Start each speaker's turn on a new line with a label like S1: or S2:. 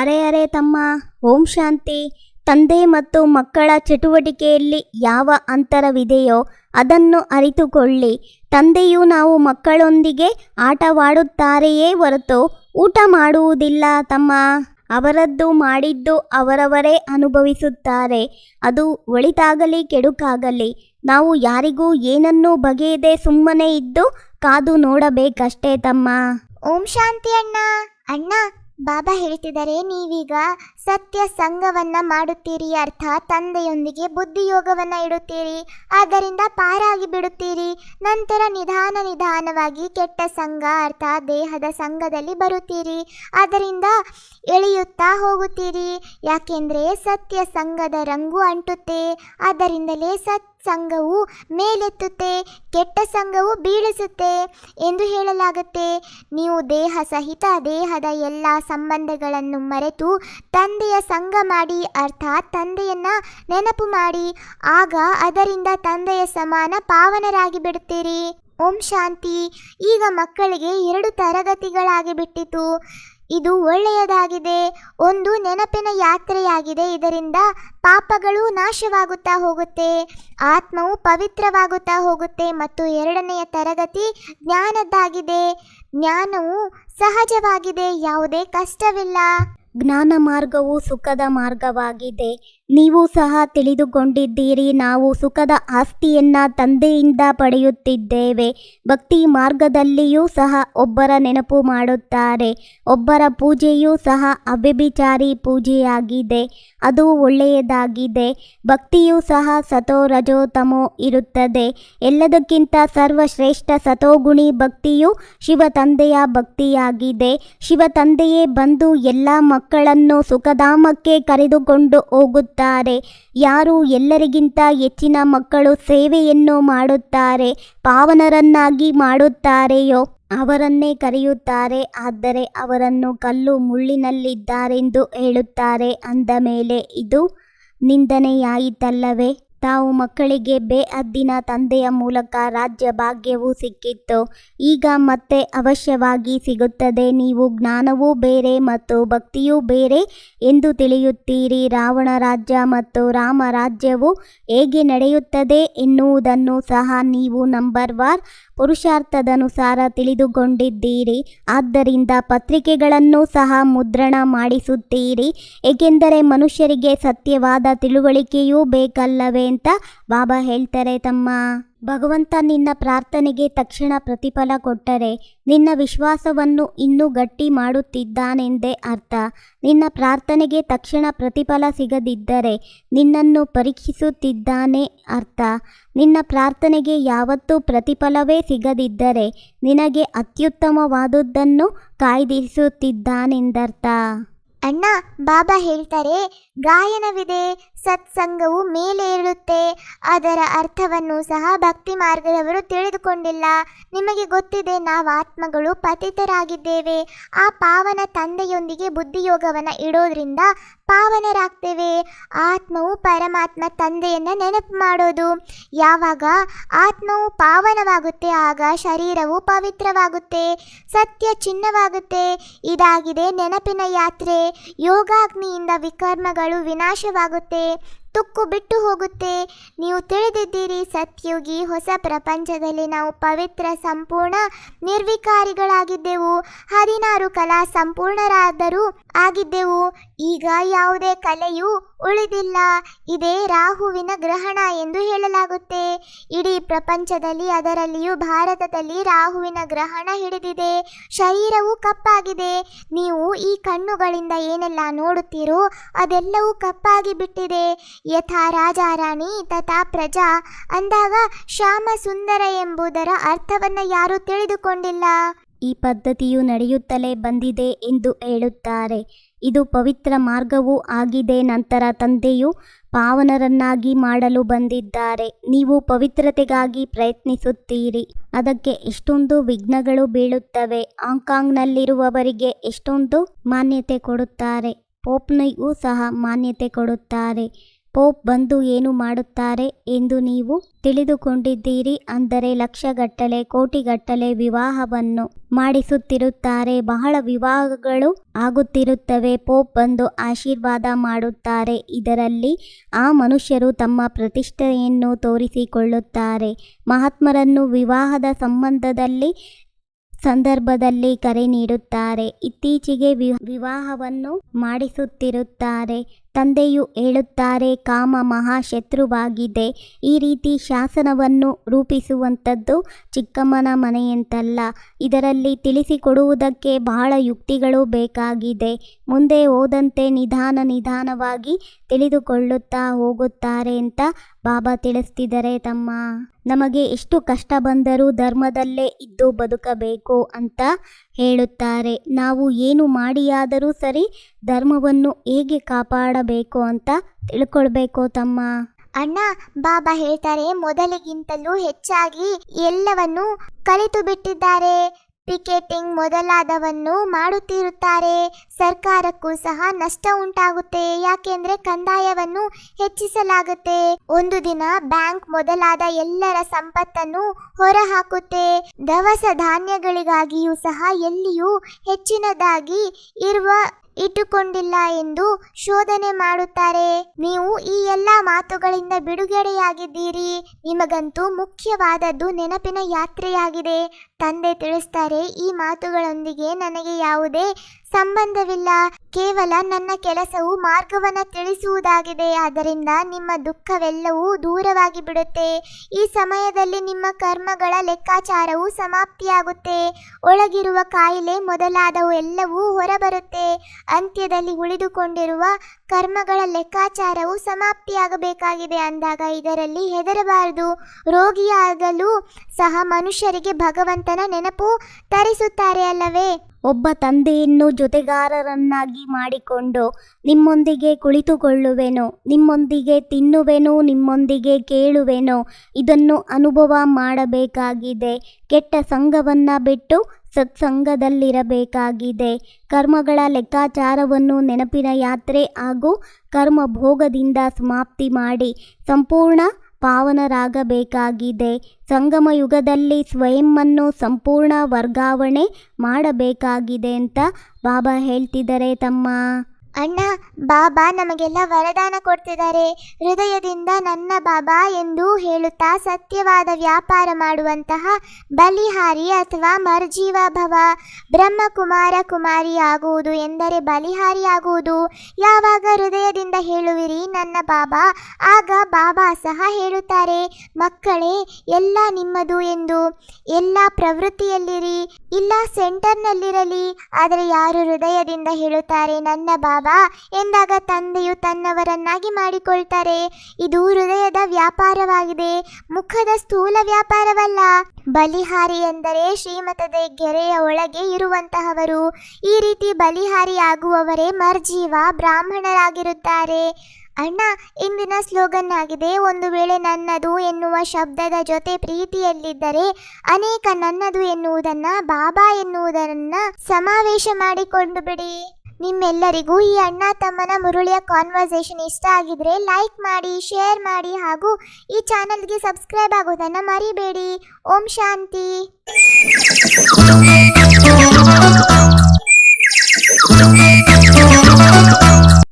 S1: ಅರೆ ಅರೆ ತಮ್ಮ, ಓಂ ಶಾಂತಿ. ತಂದೆ ಮತ್ತು ಮಕ್ಕಳ ಚಟುವಟಿಕೆಯಲ್ಲಿ ಯಾವ ಅಂತರವಿದೆಯೋ ಅದನ್ನು ಅರಿತುಕೊಳ್ಳಿ. ತಂದೆಯು ನಾವು ಮಕ್ಕಳೊಂದಿಗೆ ಆಟವಾಡುತ್ತಾರೆಯೇ ಹೊರತು ಊಟ ಮಾಡುವುದಿಲ್ಲ ತಮ್ಮ. ಅವರದ್ದು ಮಾಡಿದ್ದು ಅವರವರೇ ಅನುಭವಿಸುತ್ತಾರೆ. ಅದು ಒಳಿತಾಗಲಿ ಕೆಡುಕಾಗಲಿ, ನಾವು ಯಾರಿಗೂ ಏನನ್ನೂ ಬಗೆಯದೆ ಸುಮ್ಮನೆ ಇದ್ದು ಕಾದು ನೋಡಬೇಕಷ್ಟೇ ತಮ್ಮ.
S2: ಓಂ ಶಾಂತಿ ಅಣ್ಣ. ಅಣ್ಣ ಬಾಬಾ ಹೇಳ್ತಿದ್ದಾರೆ, ನೀವೀಗ ಸತ್ಯ ಸಂಘವನ್ನ ಮಾಡುತ್ತೀರಿ, ಅರ್ಥ ತಂದೆಯೊಂದಿಗೆ ಬುದ್ಧಿಯೋಗವನ್ನ ಇಡುತ್ತೀರಿ, ಆದ್ದರಿಂದ ಪಾರಾಗಿ ಬಿಡುತ್ತೀರಿ. ನಂತರ ನಿಧಾನ ನಿಧಾನವಾಗಿ ಕೆಟ್ಟ ಸಂಘ, ಅರ್ಥ ದೇಹದ ಸಂಘದಲ್ಲಿ ಬರುತ್ತೀರಿ ಆದ್ದರಿಂದ ಎಳೆಯುತ್ತಾ ಹೋಗುತ್ತೀರಿ. ಯಾಕೆಂದ್ರೆ ಸತ್ಯ ಸಂಘದ ರಂಗು ಅಂಟುತ್ತೆ ಆದ್ದರಿಂದಲೇ ಸತ್ ಸಂಘವು ಮೇಲೆತ್ತುತ್ತೆ, ಕೆಟ್ಟ ಸಂಘವು ಬೀಳಿಸುತ್ತೆ ಎಂದು ಹೇಳಲಾಗುತ್ತೆ. ನೀವು ದೇಹ ಸಹಿತ ದೇಹದ ಎಲ್ಲ ಸಂಬಂಧಗಳನ್ನು ಮರೆತು ತಂದೆಯ ಸಂಘ ಮಾಡಿ, ಅರ್ಥಾತ್ ತಂದೆಯನ್ನ ನೆನಪು ಮಾಡಿ, ಆಗ ಅದರಿಂದ ತಂದೆಯ ಸಮಾನ ಪಾವನರಾಗಿ ಬಿಡುತ್ತೀರಿ. ಓಂ ಶಾಂತಿ. ಈಗ ಮಕ್ಕಳಿಗೆ ಎರಡು ತರಗತಿಗಳಾಗಿ ಬಿಟ್ಟಿತು. ಇದು ಒಳ್ಳೆಯದಾಗಿದೆ. ಒಂದು ನೆನಪಿನ ಯಾತ್ರೆಯಾಗಿದೆ. ಇದರಿಂದ ಪಾಪಗಳು ನಾಶವಾಗುತ್ತಾ ಹೋಗುತ್ತೆ. ಆತ್ಮವು ಪವಿತ್ರವಾಗುತ್ತಾ ಹೋಗುತ್ತೆ. ಮತ್ತು ಎರಡನೆಯ ತರಗತಿ ಜ್ಞಾನದ್ದಾಗಿದೆ. ಜ್ಞಾನವು ಸಹಜವಾಗಿದೆ. ಯಾವುದೇ ಕಷ್ಟವಿಲ್ಲ.
S1: ಜ್ಞಾನ ಮಾರ್ಗವು ಸುಖದ ಮಾರ್ಗವಾಗಿದೆ. ನೀವು ಸಹ ತಿಳಿದುಕೊಂಡಿದ್ದೀರಿ, ನಾವು ಸುಖದ ಆಸ್ತಿಯನ್ನ ತಂದೆಯಿಂದ ಪಡೆಯುತ್ತಿದ್ದೇವೆ. ಭಕ್ತಿ ಮಾರ್ಗದಲ್ಲಿಯೂ ಸಹ ಒಬ್ಬರ ನೆನಪು ಮಾಡುತ್ತಾರೆ. ಒಬ್ಬರ ಪೂಜೆಯೂ ಸಹ ಅವ್ಯಭಿಚಾರಿ ಪೂಜೆಯಾಗಿದೆ, ಅದು ಒಳ್ಳೆಯದಾಗಿದೆ. ಭಕ್ತಿಯೂ ಸಹ ಸತೋ ರಜೋತಮೋ ಇರುತ್ತದೆ. ಎಲ್ಲದಕ್ಕಿಂತ ಸರ್ವಶ್ರೇಷ್ಠ ಸತೋಗುಣಿ ಭಕ್ತಿಯು ಶಿವ ತಂದೆಯ ಭಕ್ತಿಯಾಗಿದೆ. ಶಿವ ತಂದೆಯೇ ಬಂದು ಎಲ್ಲ ಮಕ್ಕಳನ್ನು ಸುಖಧಾಮಕ್ಕೆ ಕರೆದುಕೊಂಡು ಹೋಗುತ್ತಾರೆ. ಯಾರು ಎಲ್ಲರಿಗಿಂತ ಹೆಚ್ಚಿನ ಮಕ್ಕಳು ಸೇವೆಯನ್ನು ಮಾಡುತ್ತಾರೆ, ಪಾವನರನ್ನಾಗಿ ಮಾಡುತ್ತಾರೆಯೋ ಅವರನ್ನೇ ಕರೆಯುತ್ತಾರೆ. ಆದರೆ ಅವರನ್ನು ಕಲ್ಲು ಮುಳ್ಳಿನಲ್ಲಿದ್ದಾರೆಂದು ಹೇಳುತ್ತಾರೆ. ಅಂದ ಮೇಲೆ, ಇದು ನಿಂದನೆಯಾಯಿತಲ್ಲವೇ? ತಾವು ಮಕ್ಕಳಿಗೆ ಬೇ ಅದ್ದಿನ ತಂದೆಯ ಮೂಲಕ ರಾಜ್ಯ ಭಾಗ್ಯವೂ ಸಿಕ್ಕಿತ್ತು. ಈಗ ಮತ್ತೆ ಅವಶ್ಯವಾಗಿ ಸಿಗುತ್ತದೆ. ನೀವು ಜ್ಞಾನವೂ ಬೇರೆ ಮತ್ತು ಭಕ್ತಿಯೂ ಬೇರೆ ಎಂದು ತಿಳಿಯುತ್ತೀರಿ. ರಾವಣ ರಾಜ್ಯ ಮತ್ತು ರಾಮ ರಾಜ್ಯವು ಹೇಗೆ ನಡೆಯುತ್ತದೆ ಎನ್ನುವುದನ್ನು ಸಹ ನೀವು ನಂಬರ್ ವಾರ್ ಪುರುಷಾರ್ಥದನುಸಾರ ತಿಳಿದುಕೊಂಡಿದ್ದೀರಿ. ಆದ್ದರಿಂದ ಪತ್ರಿಕೆಗಳನ್ನು ಸಹ ಮುದ್ರಣ ಮಾಡಿಸುತ್ತೀರಿ. ಏಕೆಂದರೆ ಮನುಷ್ಯರಿಗೆ ಸತ್ಯವಾದ ತಿಳುವಳಿಕೆಯೂ ಬೇಕಲ್ಲವೇ ಅಂತ ಬಾಬಾ ಹೇಳ್ತಾರೆ, ತಮ್ಮ. ಭಗವಂತ ನಿನ್ನ ಪ್ರಾರ್ಥನೆಗೆ ತಕ್ಷಣ ಪ್ರತಿಫಲ ಕೊಟ್ಟರೆ ನಿನ್ನ ವಿಶ್ವಾಸವನ್ನು ಇನ್ನೂ ಗಟ್ಟಿ ಮಾಡುತ್ತಿದ್ದಾನೆಂದೇ ಅರ್ಥ. ನಿನ್ನ ಪ್ರಾರ್ಥನೆಗೆ ತಕ್ಷಣ ಪ್ರತಿಫಲ ಸಿಗದಿದ್ದರೆ ನಿನ್ನನ್ನು ಪರೀಕ್ಷಿಸುತ್ತಿದ್ದಾನೆ ಅರ್ಥ. ನಿನ್ನ ಪ್ರಾರ್ಥನೆಗೆ ಯಾವತ್ತೂ ಪ್ರತಿಫಲವೇ ಸಿಗದಿದ್ದರೆ ನಿನಗೆ ಅತ್ಯುತ್ತಮವಾದುದನ್ನು ಕಾಯ್ದಿರಿಸುತ್ತಿದ್ದಾನೆಂದರ್ಥ.
S2: ಅಣ್ಣ, ಬಾಬಾ ಹೇಳ್ತಾರೆ, ಗಾಯನವಿದೆ, ಸತ್ಸಂಗವು ಮೇಲೆ ಏಳುತ್ತೆ ಅದರ ಅರ್ಥವನ್ನು ಸಹ ಭಕ್ತಿ ಮಾರ್ಗದವರು ತಿಳಿದುಕೊಂಡಿಲ್ಲ. ನಿಮಗೆ ಗೊತ್ತಿದೆ, ನಾವು ಆತ್ಮಗಳು ಪತಿತರಾಗಿದ್ದೇವೆ. ಆ ಪಾವನ ತಂದೆಯೊಂದಿಗೆ ಬುದ್ಧಿಯೋಗವನ್ನು ಇಡೋದ್ರಿಂದ ಪಾವನರಾಗ್ತೇವೆ. ಆತ್ಮವು ಪರಮಾತ್ಮ ತಂದೆಯನ್ನ ನೆನಪು ಮಾಡೋದು. ಯಾವಾಗ ಆತ್ಮವು ಪಾವನವಾಗುತ್ತೆ, ಆಗ ಶರೀರವು ಪವಿತ್ರವಾಗುತ್ತೆ, ಸತ್ಯ ಚಿನ್ನವಾಗುತ್ತೆ. ಇದಾಗಿದೆ ನೆನಪಿನ ಯಾತ್ರೆ. ಯೋಗಾಗ್ನಿಯಿಂದ ವಿಕರ್ಮಗಳು ವಿನಾಶವಾಗುತ್ತೆ. ತುಕ್ಕು ಬಿಟ್ಟು ಹೋಗುತ್ತೆ. ನೀವು ತಿಳಿದಿದ್ದೀರಿ, ಸತ್ಯುಗಿ, ಹೊಸ ಪ್ರಪಂಚದಲ್ಲಿ ನಾವು ಪವಿತ್ರ, ಸಂಪೂರ್ಣ, ನಿರ್ವಿಕಾರಿಗಳಾಗಿದ್ದೆವು. ಹದಿನಾರು ಕಲಾ ಸಂಪೂರ್ಣರಾದರೂ ಆಗಿದ್ದೆವು. ಈಗ ಯಾವುದೇ ಕಲೆಯೂ ಉಳಿದಿಲ್ಲ. ಇದೇ ರಾಹುವಿನ ಗ್ರಹಣ ಎಂದು ಹೇಳಲಾಗುತ್ತೆ. ಇಡೀ ಪ್ರಪಂಚದಲ್ಲಿ ಅದರಲ್ಲಿಯೂ ಭಾರತದಲ್ಲಿ ರಾಹುವಿನ ಗ್ರಹಣ ಹಿಡಿದಿದೆ. ಶರೀರವು ಕಪ್ಪಾಗಿದೆ. ನೀವು ಈ ಕಣ್ಣುಗಳಿಂದ ಏನೆಲ್ಲ ನೋಡುತ್ತೀರೋ ಅದೆಲ್ಲವೂ ಕಪ್ಪಾಗಿ ಬಿಟ್ಟಿದೆ. ಯಥಾ ರಾಜಾರಾಣಿ ತಥಾ ಪ್ರಜಾ ಅಂದಾಗ ಶ್ಯಾಮ ಸುಂದರ ಎಂಬುದರ ಅರ್ಥವನ್ನು ಯಾರೂ ತಿಳಿದುಕೊಂಡಿಲ್ಲ.
S1: ಈ ಪದ್ಧತಿಯು ನಡೆಯುತ್ತಲೇ ಬಂದಿದೆ ಎಂದು ಹೇಳುತ್ತಾರೆ. ಇದು ಪವಿತ್ರ ಮಾರ್ಗವೂ ಆಗಿದೆ. ನಂತರ ತಂದೆಯು ಪಾವನರನ್ನಾಗಿ ಮಾಡಲು ಬಂದಿದ್ದಾರೆ. ನೀವು ಪವಿತ್ರತೆಗಾಗಿ ಪ್ರಯತ್ನಿಸುತ್ತೀರಿ. ಅದಕ್ಕೆ ಎಷ್ಟೊಂದು ವಿಘ್ನಗಳು ಬೀಳುತ್ತವೆ. ಹಾಂಗ್ಕಾಂಗ್ನಲ್ಲಿರುವವರಿಗೆ ಎಷ್ಟೊಂದು ಮಾನ್ಯತೆ ಕೊಡುತ್ತಾರೆ. ಪೋಪ್ನಿಗೂ ಸಹ ಮಾನ್ಯತೆ ಕೊಡುತ್ತಾರೆ. ಪೋಪ್ ಬಂದು ಏನು ಮಾಡುತ್ತಾರೆ ಎಂದು ನೀವು ತಿಳಿದುಕೊಂಡಿದ್ದೀರಿ ಅಂದರೆ ಲಕ್ಷಗಟ್ಟಲೆ, ಕೋಟಿಗಟ್ಟಲೆ ವಿವಾಹವನ್ನು ಮಾಡಿಸುತ್ತಿರುತ್ತಾರೆ. ಬಹಳ ವಿವಾಹಗಳು ಆಗುತ್ತಿರುತ್ತವೆ. ಪೋಪ್ ಬಂದು ಆಶೀರ್ವಾದ ಮಾಡುತ್ತಾರೆ. ಇದರಲ್ಲಿ ಆ ಮನುಷ್ಯರು ತಮ್ಮ ಪ್ರತಿಷ್ಠೆಯನ್ನು ತೋರಿಸಿಕೊಳ್ಳುತ್ತಾರೆ. ಮಹಾತ್ಮರನ್ನು ವಿವಾಹದ ಸಂಬಂಧದಲ್ಲಿ, ಸಂದರ್ಭದಲ್ಲಿ ಕರೆ ನೀಡುತ್ತಾರೆ. ಇತ್ತೀಚೆಗೆ ವಿವಾಹವನ್ನು ಮಾಡಿಸುತ್ತಿರುತ್ತಾರೆ. ತಂದೆಯು ಹೇಳುತ್ತಾರೆ, ಕಾಮ ಮಹಾಶತ್ರುವಾಗಿದೆ. ಈ ರೀತಿ ಶಾಸನವನ್ನು ರೂಪಿಸುವಂಥದ್ದು ಚಿಕ್ಕಮ್ಮನ ಮನೆಯಂತಲ್ಲ. ಇದರಲ್ಲಿ ತಿಳಿಸಿಕೊಡುವುದಕ್ಕೆ ಬಹಳ ಯುಕ್ತಿಗಳು ಬೇಕಾಗಿದೆ. ಮುಂದೆ ಹೋದಂತೆ ನಿಧಾನ ನಿಧಾನವಾಗಿ ತಿಳಿದುಕೊಳ್ಳುತ್ತಾ ಹೋಗುತ್ತಾರೆ ಅಂತ ಬಾಬಾ ತಿಳಿಸ್ತಿದ್ದಾರೆ ತಮ್ಮ. ನಮಗೆ ಎಷ್ಟು ಕಷ್ಟ ಬಂದರೂ ಧರ್ಮದಲ್ಲೇ ಇದ್ದು ಬದುಕಬೇಕು ಅಂತ ಹೇಳುತ್ತಾರೆ. ನಾವು ಏನು ಮಾಡಿಯಾದರೂ ಸರಿ ಧರ್ಮವನ್ನು ಹೇಗೆ ಕಾಪಾಡಬೇಕು ಅಂತ ತಿಳ್ಕೊಳ್ಬೇಕು ತಮ್ಮ.
S2: ಅಣ್ಣ, ಬಾಬಾ ಹೇಳ್ತಾರೆ, ಮೊದಲಿಗಿಂತಲೂ ಹೆಚ್ಚಾಗಿ ಎಲ್ಲವನ್ನು ಕಲಿತು ಬಿಟ್ಟಿದ್ದಾರೆ ಪಿಕೆಟಿಂಗ್ ಮೊದಲಾದವನ್ನು ಮಾಡುತ್ತಿರುತ್ತಾರೆ. ಸರ್ಕಾರಕ್ಕೂ ಸಹ ನಷ್ಟ ಉಂಟಾಗುತ್ತೆ. ಯಾಕೆಂದ್ರೆ ಕಂದಾಯವನ್ನು ಹೆಚ್ಚಿಸಲಾಗುತ್ತೆ. ಒಂದು ದಿನ ಬ್ಯಾಂಕ್ ಮೊದಲಾದ ಎಲ್ಲರ ಸಂಪತ್ತನ್ನು ಹೊರಹಾಕುತ್ತೆ. ದವಸ ಧಾನ್ಯಗಳಿಗಾಗಿಯೂ ಸಹ ಎಲ್ಲಿಯೂ ಹೆಚ್ಚಿನದಾಗಿ ಇರುವ ಇಟ್ಟುಕೊಂಡಿಲ್ಲ ಎಂದು ಶೋಧನೆ ಮಾಡುತ್ತಾರೆ. ನೀವು ಈ ಎಲ್ಲ ಮಾತುಗಳಿಂದ ಬಿಡುಗಡೆಯಾಗಿದ್ದೀರಿ. ನಿಮಗಂತೂ ಮುಖ್ಯವಾದದ್ದು ನೆನಪಿನ ಯಾತ್ರೆಯಾಗಿದೆ. ತಂದೆ ತಿಳಿಸ್ತಾರೆ, ಈ ಮಾತುಗಳೊಂದಿಗೆ ನನಗೆ ಯಾವುದೇ ಸಂಬಂಧವಿಲ್ಲ. ಕೇವಲ ನನ್ನ ಕೆಲಸವು ಮಾರ್ಗವನ್ನು ತಿಳಿಸುವುದಾಗಿದೆ. ಆದ್ದರಿಂದ ನಿಮ್ಮ ದುಃಖವೆಲ್ಲವೂ ದೂರವಾಗಿ ಬಿಡುತ್ತೆ. ಈ ಸಮಯದಲ್ಲಿ ನಿಮ್ಮ ಕರ್ಮಗಳ ಲೆಕ್ಕಾಚಾರವು ಸಮಾಪ್ತಿಯಾಗುತ್ತೆ. ಒಳಗಿರುವ ಕಾಯಿಲೆ ಮೊದಲಾದವು ಎಲ್ಲವೂ ಹೊರಬರುತ್ತೆ. ಅಂತ್ಯದಲ್ಲಿ ಉಳಿದುಕೊಂಡಿರುವ ಕರ್ಮಗಳ ಲೆಕ್ಕಾಚಾರವು ಸಮಾಪ್ತಿಯಾಗಬೇಕಾಗಿದೆ ಅಂದಾಗ ಇದರಲ್ಲಿ ಹೆದರಬಾರದು. ರೋಗಿಯಾಗಲು ಸಹ ಮನುಷ್ಯರಿಗೆ ಭಗವಂತನ ನೆನಪು ತರಿಸುತ್ತಾರೆ ಅಲ್ಲವೇ?
S1: ಒಬ್ಬ ತಂದೆಯನ್ನು ಜೊತೆಗಾರರನ್ನಾಗಿ ಮಾಡಿಕೊಂಡು ನಿಮ್ಮೊಂದಿಗೆ ಕುಳಿತುಕೊಳ್ಳುವೆನು, ನಿಮ್ಮೊಂದಿಗೆ ತಿನ್ನುವೆನು, ನಿಮ್ಮೊಂದಿಗೆ ಕೇಳುವೆನು. ಇದನ್ನು ಅನುಭವ ಮಾಡಬೇಕಾಗಿದೆ. ಕೆಟ್ಟ ಸಂಘವನ್ನು ಬಿಟ್ಟು ಸತ್ಸಂಗದಲ್ಲಿರಬೇಕಾಗಿದೆ. ಕರ್ಮಗಳ ಲೆಕ್ಕಾಚಾರವನ್ನು ನೆನಪಿನ ಯಾತ್ರೆ ಹಾಗೂ ಕರ್ಮ ಭೋಗದಿಂದ ಸಮಾಪ್ತಿ ಮಾಡಿ ಸಂಪೂರ್ಣ ಪಾವನರಾಗಬೇಕಾಗಿದೆ. ಸಂಗಮ ಯುಗದಲ್ಲಿ ಸಂಪೂರ್ಣ ವರ್ಗಾವಣೆ ಮಾಡಬೇಕಾಗಿದೆ ಅಂತ ಬಾಬಾ ಹೇಳ್ತಿದ್ದಾರೆ ತಮ್ಮ
S2: ಅಣ್ಣ, ಬಾಬಾ ನಮಗೆಲ್ಲ ವರದಾನ ಕೊಡ್ತಿದ್ದಾರೆ. ಹೃದಯದಿಂದ ನನ್ನ ಬಾಬಾ ಎಂದು ಹೇಳುತ್ತಾ ಸತ್ಯವಾದ ವ್ಯಾಪಾರ ಮಾಡುವಂತಹ ಬಲಿಹಾರಿ ಅಥವಾ ಮರ್ಜೀವ ಭವ. ಬ್ರಹ್ಮಕುಮಾರ ಕುಮಾರಿ ಆಗುವುದು ಎಂದರೆ ಬಲಿಹಾರಿ ಆಗುವುದು ಯಾವಾಗ ಹೃದಯದಿಂದ ಹೇಳುವಿರಿ ನನ್ನ ಬಾಬಾ, ಆಗ ಬಾಬಾ ಸಹ ಹೇಳುತ್ತಾರೆ. ಮಕ್ಕಳೇ, ಎಲ್ಲ ನಿಮ್ಮದು ಎಂದು. ಎಲ್ಲ ಪ್ರವೃತ್ತಿಯಲ್ಲಿರಿ. ಇಲ್ಲ, ಸೆಂಟರ್ನಲ್ಲಿರಲಿ. ಆದರೆ ಯಾರು ಹೃದಯದಿಂದ ಹೇಳುತ್ತಾರೆ, ನನ್ನ ಬಾಬಾ? ಎಂದಾಗ ತಂದೆಯು ತನ್ನವರನ್ನಾಗಿ ಮಾಡಿಕೊಳ್ತಾರೆ. ಇದು ಹೃದಯದ ವ್ಯಾಪಾರವಾಗಿದೆ. ಮುಖದ ಸ್ಥೂಲ ವ್ಯಾಪಾರವಲ್ಲ. ಬಲಿಹಾರಿ ಎಂದರೆ ಶ್ರೀಮತದ ಗೆರೆಯ ಒಳಗೆ ಇರುವಂತಹವರು. ಈ ರೀತಿ ಬಲಿಹಾರಿ ಆಗುವವರೇ ಮರ್ಜೀವ ಬ್ರಾಹ್ಮಣರಾಗಿರುತ್ತಾರೆ. ಅಣ್ಣ, ಇಂದಿನ ಸ್ಲೋಗನ್ ಆಗಿದೆ, ಒಂದು ವೇಳೆ ನನ್ನದು ಎನ್ನುವ ಶಬ್ದದ ಜೊತೆ ಪ್ರೀತಿಯಲ್ಲಿದ್ದರೆ ಅನೇಕ ನನ್ನದು ಎನ್ನುವುದನ್ನ, ಬಾಬಾ ಎನ್ನುವುದನ್ನ ಸಮಾವೇಶ ಮಾಡಿಕೊಂಡು ಬಿಡಿ. ನಿಮ್ಮೆಲ್ಲರಿಗೂ ಈ ಅಣ್ಣ ತಮ್ಮನ ಮುರುಳಿಯ ಕಾನ್ವರ್ಸೇಷನ್ ಇಷ್ಟ ಆಗಿದ್ರೆ ಲೈಕ್ ಮಾಡಿ ಶೇರ್ ಮಾಡಿ ಹಾಗೂ ಈ ಚಾನಲ್ಗೆ ಸಬ್ಸ್ಕ್ರೈಬ್ ಆಗೋದನ್ನ ಮರಿಬೇಡಿ. ಓಂ ಶಾಂತಿ.